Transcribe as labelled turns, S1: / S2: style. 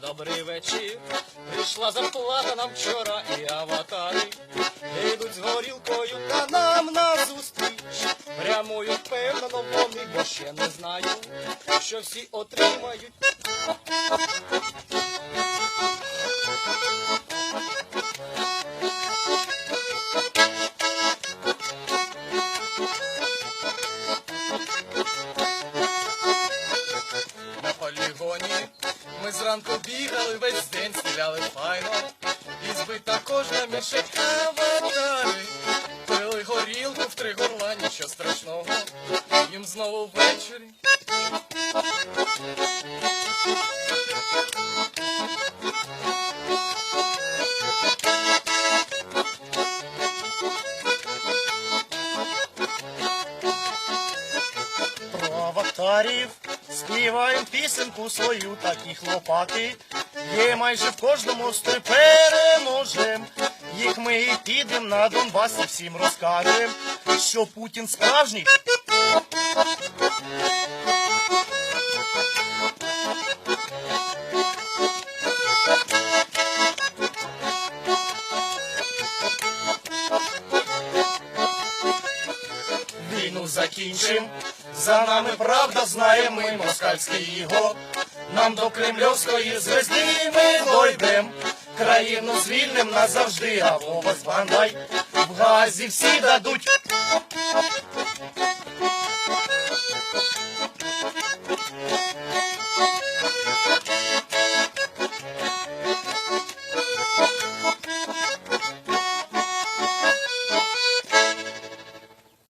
S1: Добрий вечір, прийшла зарплата нам вчора і аватари. Йдуть з горілкою та нам на зустріч. Прямою впевнено вони, бо ще не знаю, що всі отримають. Зранку бігали, весь день стріляли файно. І збита кожна мішень аватари. Пили горілку в три горла, нічого страшного. Їм знову ввечері.
S2: Про співаємо пісенку свою, такі хлопаки. Є майже в кожному стрій переможем. Їх ми і підем на Донбас і всім розкажем, що Путін справжній. Війну закінчим, за нами правда знає ми москальський його. Нам до кремльовської звезди ми дойдем. Країну звільним назавжди, а Вова бандай В газі всі дадуть.